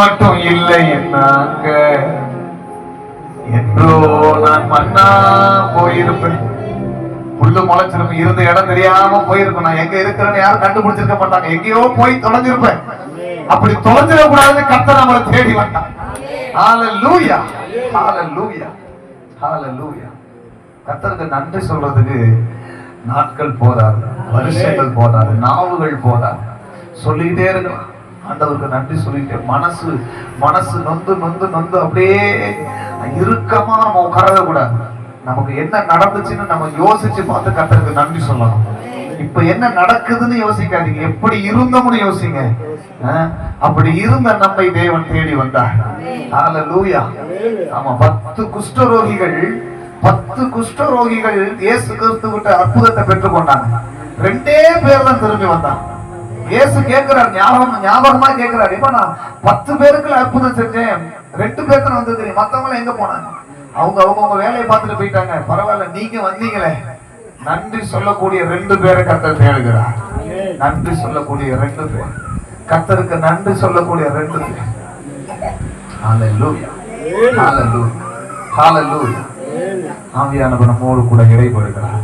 மட்டும் இல்லை என்னாங்க? என்றோ நான் மண்ணா போயிருப்பேன். புல்லு முளைச்சிருக்கும் இருந்த இடம் தெரியாம போயிருக்கும். நான் எங்க இருக்கிறேன்னு யாரும் கண்டுபிடிச்சிருக்க மாட்டாங்க. எங்கேயோ போய் தொலைஞ்சிருப்பேன். அப்படி தொலைஞ்சிட கூடாதுன்னு கத்த நம்மளை தேடி வந்தான். ஹalleluya ஹalleluya ஹalleluya கத்தருக்கு நன்றி சொல்றதுக்கு நாட்கள் போதாது வருஷங்கள் போதாது நாவுகள் போதாது. சொல்லிக்கிட்டே இருக்கலாம். ஆண்டவருக்கு நன்றி சொல்லிட்டேன் மனசு மனசு நொந்து நொந்து நொந்து அப்படியே இறுக்கமா நம்ம உட்காரவே கூடாது. நமக்கு என்ன நடந்துச்சுன்னு நம்ம யோசிச்சு பார்த்து கத்தருக்கு நன்றி சொல்லணும். இப்ப என்ன நடக்குதுன்னு யோசிக்காதீங்க. எப்படி இருந்தோம்னு யோசிங்க. அஹ், அப்படி இருந்த நம்மை தேவன் தேடி வந்தார். லூயா ஆமா பத்து குஷ்டரோகிகள் பத்து குஷ்டரோகிகள் இயேசு கிறிஸ்து விட்டு அற்புதத்தை பெற்றுக்கொண்டாங்க. ரெண்டே பேர் தான் திரும்பி வந்தாங்க இயேசு கேட்கிறார் ஞாபகம் ஞாபகமா கேட்கிறார். இப்ப நான் பத்து பேருக்கு அற்புதம் செஞ்சேன். ரெண்டு பேர் வந்து தெரியும் மத்தவங்க எங்க போனாங்க? அவங்க அவங்க அவங்க வேலையை பார்த்துட்டு போயிட்டாங்க. பரவாயில்ல நீங்க வந்தீங்களே. நன்றி சொல்லக்கூடிய ரெண்டு பேரை கத்தர் தேடுகிறார். நன்றி சொல்லக்கூடிய ரெண்டு பேர். கத்தருக்கு நன்றி சொல்லக்கூடிய ரெண்டு பேர். ஹalleluya ஹalleluya ஹalleluya ஆவியானவர் நம்மோடு கூட இடைபெறுகிறார்